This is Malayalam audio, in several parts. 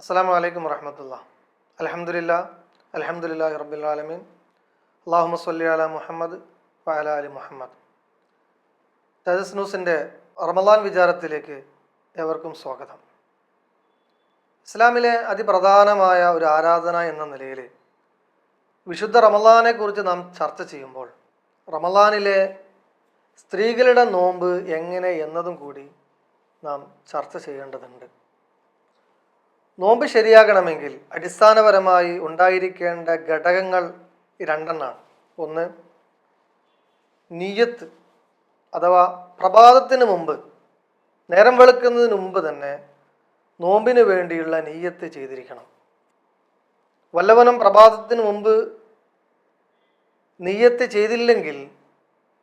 അസ്സാം വലൈക്കും വറഹമത്തുള്ള. അലഹമുല്ല അലഹമുല്ലാ ആലമീൻ. അള്ളാഹുമ സല്ലി അല മുഹമ്മദ് വഅല അലി മുഹമ്മദ്. തജസ് ന്യൂസിന്റെ റമദാൻ വിചാരത്തിലേക്ക് ഏവർക്കും സ്വാഗതം. ഇസ്ലാമിലെ അതിപ്രധാനമായ ഒരു ആരാധന എന്ന നിലയിൽ വിശുദ്ധ റമദാനെക്കുറിച്ച് നാം ചർച്ച ചെയ്യുമ്പോൾ റമദാനിലെ സ്ത്രീകളുടെ നോമ്പ് എങ്ങനെ എന്നതും കൂടി നാം ചർച്ച ചെയ്യേണ്ടതുണ്ട്. നോമ്പ് ശരിയാകണമെങ്കിൽ അടിസ്ഥാനപരമായി ഉണ്ടായിരിക്കേണ്ട ഘടകങ്ങൾ രണ്ടെണ്ണാണ്. ഒന്ന് നീയത്ത് അഥവാ പ്രഭാതത്തിന് മുമ്പ് നേരം വെളുക്കുന്നതിന് മുമ്പ് തന്നെ നോമ്പിന് വേണ്ടിയുള്ള നീയത്ത് ചെയ്തിരിക്കണം. വല്ലവനും പ്രഭാതത്തിന് മുമ്പ് നീയത്ത് ചെയ്തില്ലെങ്കിൽ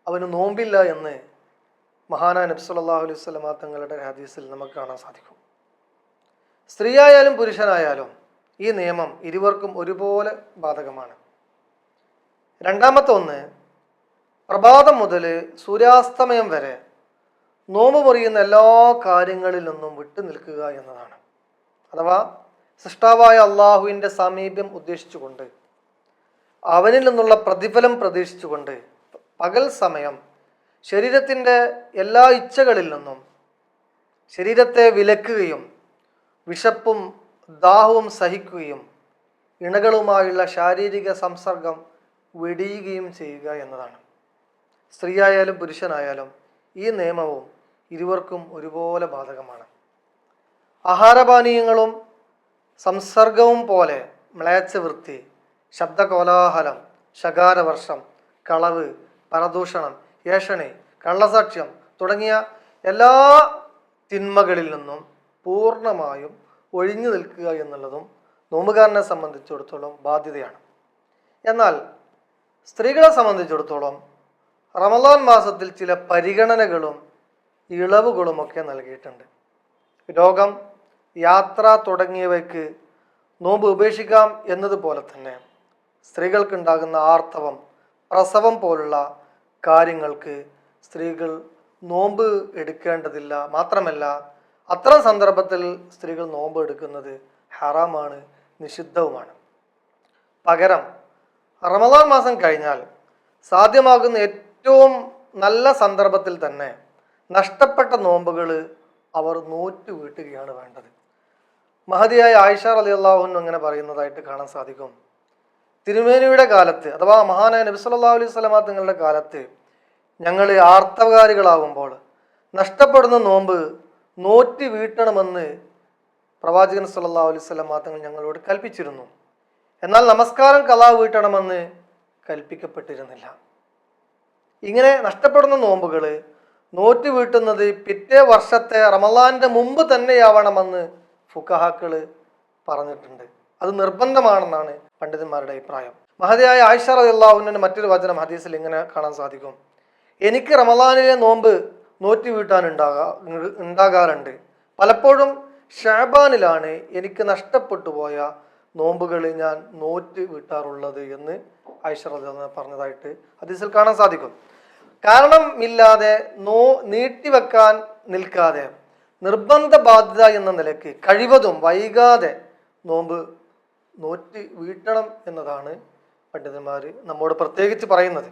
അവന് നോമ്പില്ല എന്ന് മഹാനാ നബി സല്ലല്ലാഹു അലൈഹി വസല്ലമ തങ്ങളുടെ ഹദീസിൽ നമുക്ക് കാണാൻ സാധിക്കും. സ്ത്രീയായാലും പുരുഷനായാലും ഈ നിയമം ഇരുവർക്കും ഒരുപോലെ ബാധകമാണ്. രണ്ടാമത്തെ ഒന്ന് പ്രഭാതം മുതൽ സൂര്യാസ്തമയം വരെ നോമ്പ് മുറിയുന്ന എല്ലാ കാര്യങ്ങളിൽ നിന്നും വിട്ടു നിൽക്കുക എന്നതാണ്. അഥവാ സൃഷ്ടാവായ അള്ളാഹുവിന്റെ സാമീപ്യം ഉദ്ദേശിച്ചുകൊണ്ട് അവനിൽ നിന്നുള്ള പ്രതിഫലം പ്രതീക്ഷിച്ചുകൊണ്ട് പകൽ സമയം ശരീരത്തിന്റെ എല്ലാ ഇച്ഛകളിൽ നിന്നും ശരീരത്തെ വിലക്കുകയും വിശപ്പും ദാഹവും സഹിക്കുകയും ഇണകളുമായുള്ള ശാരീരിക സംസർഗം വെടിയുകയും ചെയ്യുക എന്നതാണ്. സ്ത്രീയായാലും പുരുഷനായാലും ഈ നിയമവും ഇരുവർക്കും ഒരുപോലെ ബാധകമാണ്. ആഹാരപാനീയങ്ങളും സംസർഗവും പോലെ മ്ലേച്ഛ വൃത്തി ശബ്ദകോലാഹലം ശകാരവർഷം കളവ് പരദൂഷണം ഏഷണി കള്ളസാക്ഷ്യം തുടങ്ങിയ എല്ലാ തിന്മകളിൽ നിന്നും പൂർണമായും ഒഴിഞ്ഞു നിൽക്കുക എന്നുള്ളതും നോമ്പുകാരനെ സംബന്ധിച്ചിടത്തോളം ബാധ്യതയാണ്. എന്നാൽ സ്ത്രീകളെ സംബന്ധിച്ചിടത്തോളം റമദാൻ മാസത്തിൽ ചില പരിഗണനകളും ഇളവുകളുമൊക്കെ നൽകിയിട്ടുണ്ട്. രോഗം യാത്ര തുടങ്ങിയവയ്ക്ക് നോമ്പ് ഉപേക്ഷിക്കാം എന്നതുപോലെ തന്നെ സ്ത്രീകൾക്കുണ്ടാകുന്ന ആർത്തവം പ്രസവം പോലുള്ള കാര്യങ്ങൾക്ക് സ്ത്രീകൾ നോമ്പ് എടുക്കേണ്ടതില്ല. മാത്രമല്ല അത്തരം സന്ദർഭത്തിൽ സ്ത്രീകൾ നോമ്പ് എടുക്കുന്നത് ഹറാമാണ് നിഷിദ്ധവുമാണ്. പകരം റമദാൻ മാസം കഴിഞ്ഞാൽ സാധ്യമാകുന്ന ഏറ്റവും നല്ല സന്ദർഭത്തിൽ തന്നെ നഷ്ടപ്പെട്ട നോമ്പുകൾ അവർ നോറ്റ് വീട്ടുകയാണ് വേണ്ടത്. മഹതിയായ ആയിഷ അലി അള്ളാഹുൻ അങ്ങനെ പറയുന്നതായിട്ട് കാണാൻ സാധിക്കും. തിരുമേനിയുടെ കാലത്ത് അഥവാ മഹാനായ നബി സല്ലല്ലാഹു അലൈഹി സ്വലമാ തങ്ങളുടെ കാലത്ത് ഞങ്ങൾ ആർത്തവകാരികളാകുമ്പോൾ നഷ്ടപ്പെടുന്ന നോമ്പ് നോറ്റ് വീട്ടണമെന്ന് പ്രവാചകൻ സല്ലല്ലാഹു അലൈഹി മാത്രങ്ങൾ ഞങ്ങളോട് കൽപ്പിച്ചിരുന്നു. എന്നാൽ നമസ്കാരം കലാ വീട്ടണമെന്ന് കൽപ്പിക്കപ്പെട്ടിരുന്നില്ല. ഇങ്ങനെ നഷ്ടപ്പെടുന്ന നോമ്പുകൾ നോറ്റ് വീട്ടുന്നത് പിറ്റേ വർഷത്തെ റമലാന്റെ മുമ്പ് തന്നെയാവണമെന്ന് ഫുക്കഹാക്കൾ പറഞ്ഞിട്ടുണ്ട്. അത് നിർബന്ധമാണെന്നാണ് പണ്ഡിതന്മാരുടെ അഭിപ്രായം. മഹതിയായ ആയിഷ റളിയല്ലാഹുവിന്റെ മറ്റൊരു വചനം ഹദീസിൽ ഇങ്ങനെ കാണാൻ സാധിക്കും. എനിക്ക് റമലാനിലെ നോമ്പ് നോറ്റ് വീട്ടാൻ ഉണ്ടാകാ ഉണ്ടാകാറുണ്ട്. പലപ്പോഴും ഷാബാനിലാണ് എനിക്ക് നഷ്ടപ്പെട്ടു പോയ നോമ്പുകൾ ഞാൻ നോറ്റ് വീട്ടാറുള്ളത് എന്ന് റളിയല്ലാഹു പറഞ്ഞതായിട്ട് ഹദീസിൽ കാണാൻ സാധിക്കും. കാരണം ഇല്ലാതെ നോ നീട്ടിവെക്കാൻ നിൽക്കാതെ നിർബന്ധ ബാധ്യത എന്ന നിലയ്ക്ക് കഴിവതും വൈകാതെ നോമ്പ് നോറ്റ് വീട്ടണം എന്നതാണ് പണ്ഡിതന്മാർ നമ്മോട് പ്രത്യേകിച്ച് പറയുന്നത്.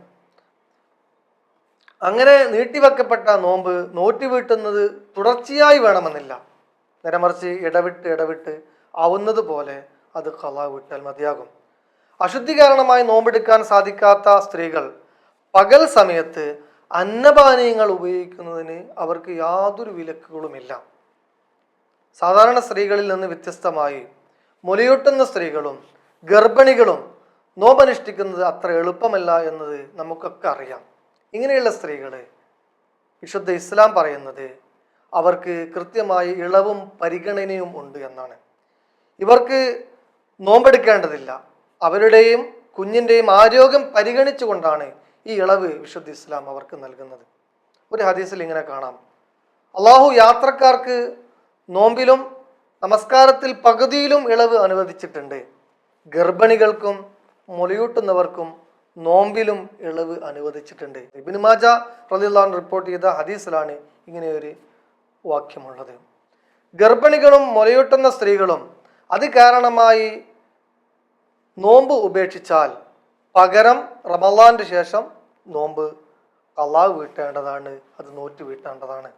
അങ്ങനെ നീട്ടിവെക്കപ്പെട്ട നോമ്പ് നോറ്റ് വീട്ടുന്നത് തുടർച്ചയായി വേണമെന്നില്ല. നേരമറിച്ച് ഇടവിട്ട് ഇടവിട്ട് ആവുന്നത് പോലെ അത് കലാ വിട്ടാൽ മതിയാകും. അശുദ്ധി കാരണമായി നോമ്പെടുക്കാൻ സാധിക്കാത്ത സ്ത്രീകൾ പകൽ സമയത്ത് അന്നപാനീയങ്ങൾ ഉപയോഗിക്കുന്നതിന് അവർക്ക് യാതൊരു വിലക്കുകളുമില്ല. സാധാരണ സ്ത്രീകളിൽ നിന്ന് വ്യത്യസ്തമായി മുലയൂട്ടുന്ന സ്ത്രീകളും ഗർഭിണികളും നോമ്പനുഷ്ഠിക്കുന്നത് അത്ര എളുപ്പമല്ല എന്നത് നമുക്കൊക്കെ അറിയാം. ഇങ്ങനെയുള്ള സ്ത്രീകൾ വിശുദ്ധ ഇസ്ലാം പറയുന്നത് അവർക്ക് കൃത്യമായി ഇളവും പരിഗണനയും ഉണ്ട് എന്നാണ്. ഇവർക്ക് നോമ്പെടുക്കേണ്ടതില്ല. അവരുടെയും കുഞ്ഞിന്റെയും ആരോഗ്യം പരിഗണിച്ചുകൊണ്ടാണ് ഈ ഇളവ് വിശുദ്ധ ഇസ്ലാം അവർക്ക് നൽകുന്നത്. ഒരു ഹദീസിൽ ഇങ്ങനെ കാണാം. അള്ളാഹു യാത്രക്കാർക്ക് നോമ്പിലും നമസ്കാരത്തിൽ പകുതിയിലും ഇളവ് അനുവദിച്ചിട്ടുണ്ട്. ഗർഭിണികൾക്കും മുലയൂട്ടുന്നവർക്കും നോമ്പിലും ഇളവ് അനുവദിച്ചിട്ടുണ്ട്. ഇബിൻ മാജ റലിള്ളാൻ റിപ്പോർട്ട് ചെയ്ത ഹദീസിലാണ് ഇങ്ങനെ ഒരു വാക്യമുള്ളത്. ഗർഭിണികളും മുലയൂട്ടുന്ന സ്ത്രീകളും അത് കാരണമായി നോമ്പ് ഉപേക്ഷിച്ചാൽ പകരം റമല്ലാന്റെ ശേഷം നോമ്പ് അള്ളാഹ് വീട്ടേണ്ടതാണ്. അത് നോറ്റ് വീട്ടേണ്ടതാണ്.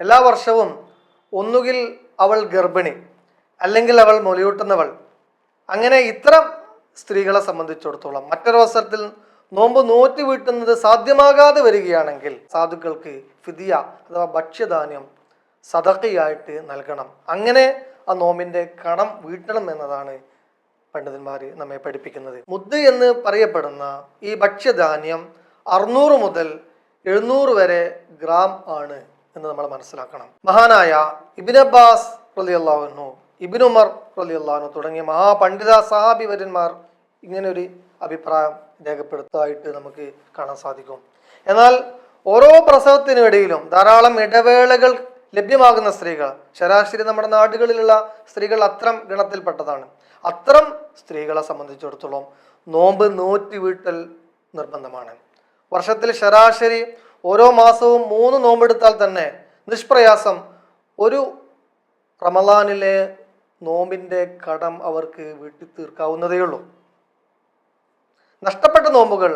എല്ലാ വർഷവും ഒന്നുകിൽ അവൾ ഗർഭിണി അല്ലെങ്കിൽ അവൾ മുലയൂട്ടുന്നവൾ. അങ്ങനെ ഇത്തരം സ്ത്രീകളെ സംബന്ധിച്ചിടത്തോളം. മറ്റൊരവസരത്തിൽ നോമ്പ് നോറ്റി വീട്ടുന്നത് സാധ്യമാകാതെ വരികയാണെങ്കിൽ സാധുക്കൾക്ക് ഫിദിയ അഥവാ ഭക്ഷ്യധാന്യം സതക്കയായിട്ട് നൽകണം. അങ്ങനെ ആ നോമ്പിന്റെ കണം വീട്ടണം എന്നതാണ് പണ്ഡിതന്മാർ നമ്മെ പഠിപ്പിക്കുന്നത്. മുദ്ദ് എന്ന് പറയപ്പെടുന്ന ഈ ഭക്ഷ്യധാന്യം അറുന്നൂറ് മുതൽ എഴുന്നൂറ് വരെ ഗ്രാം ആണ് എന്ന് നമ്മൾ മനസ്സിലാക്കണം. മഹാനായ ഇബിൻ അബ്ബാസ് റലിയല്ലാഹുനു ഇബിൻ ഉമർ റലിയല്ലാഹു തുടങ്ങിയ മഹാപണ്ഡിത സഹാബി വര്യന്മാർ ഇങ്ങനെ ഒരു അഭിപ്രായം രേഖപ്പെടുത്തായിട്ട് നമുക്ക് കാണാൻ സാധിക്കും. എന്നാൽ ഓരോ പ്രസവത്തിനും ഇടയിലും ധാരാളം ഇടവേളകൾ ലഭ്യമാകുന്ന സ്ത്രീകൾ ശരാശരി നമ്മുടെ നാടുകളിലുള്ള സ്ത്രീകൾ അത്രം ഗണത്തിൽപ്പെട്ടതാണ്. അത്തരം സ്ത്രീകളെ സംബന്ധിച്ചിടത്തോളം നോമ്പ് നോറ്റി വീട്ടൽ നിർബന്ധമാണ്. വർഷത്തിൽ ശരാശരി ഓരോ മാസവും മൂന്ന് നോമ്പെടുത്താൽ തന്നെ നിഷ്പ്രയാസം ഒരു റമലാനിലെ നോമ്പിന്റെ കടം അവർക്ക് വീട്ടി തീർക്കാവുന്നതേയുള്ളൂ നഷ്ടപ്പെട്ട നോമ്പുകൾ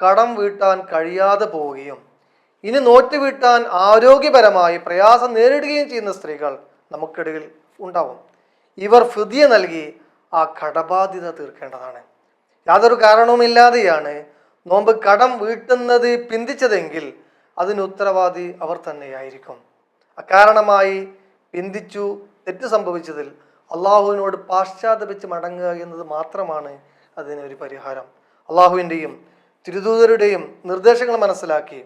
കടം വീട്ടാൻ കഴിയാതെ പോവുകയും ഇനി നോറ്റ് വീട്ടാൻ ആരോഗ്യപരമായി പ്രയാസം നേരിടുകയും ചെയ്യുന്ന സ്ത്രീകൾ നമുക്കിടയിൽ ഉണ്ടാവും. ഇവർ ഫിദിയ നൽകി ആ കടബാധ്യത തീർക്കേണ്ടതാണ്. യാതൊരു കാരണവുമില്ലാതെയാണ് നോമ്പ് കടം വീട്ടുന്നത് പിന്തിച്ചതെങ്കിൽ അതിന് ഉത്തരവാദി അവർ തന്നെയായിരിക്കും. അക്കാരണമായി പിന്തിച്ചു തെറ്റ് സംഭവിച്ചതിൽ അള്ളാഹുവിനോട് പാശ്ചാത്തപിച്ച് മടങ്ങുക എന്നത് മാത്രമാണ് അതിനൊരു പരിഹാരം. അള്ളാഹുവിന്റെയും തിരുദൂതരുടെയും നിർദ്ദേശങ്ങൾ മനസ്സിലാക്കി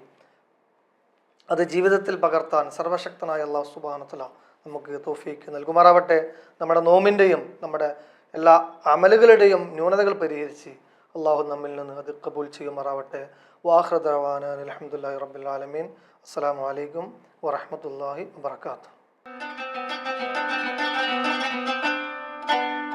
അത് ജീവിതത്തിൽ പകർത്താൻ സർവശക്തനായ അള്ളാഹു സുബാനത്തല നമുക്ക് തോഫീക്ക് നൽകുമാറാവട്ടെ. നമ്മുടെ നോമിന്റെയും നമ്മുടെ എല്ലാ അമലുകളുടെയും ന്യൂനതകൾ പരിഹരിച്ച് അള്ളാഹു നമ്മിൽ നിന്ന് അത് കബൂൽ ചെയ്യുമാറാവട്ടെ. വാഹൃദാൻ അലഹമുല്ലാ റബ്ബുലാലമീൻ അസ്സാം വലൈക്കും വാഹമത്തല്ലാഹി വാത്തു Thank you.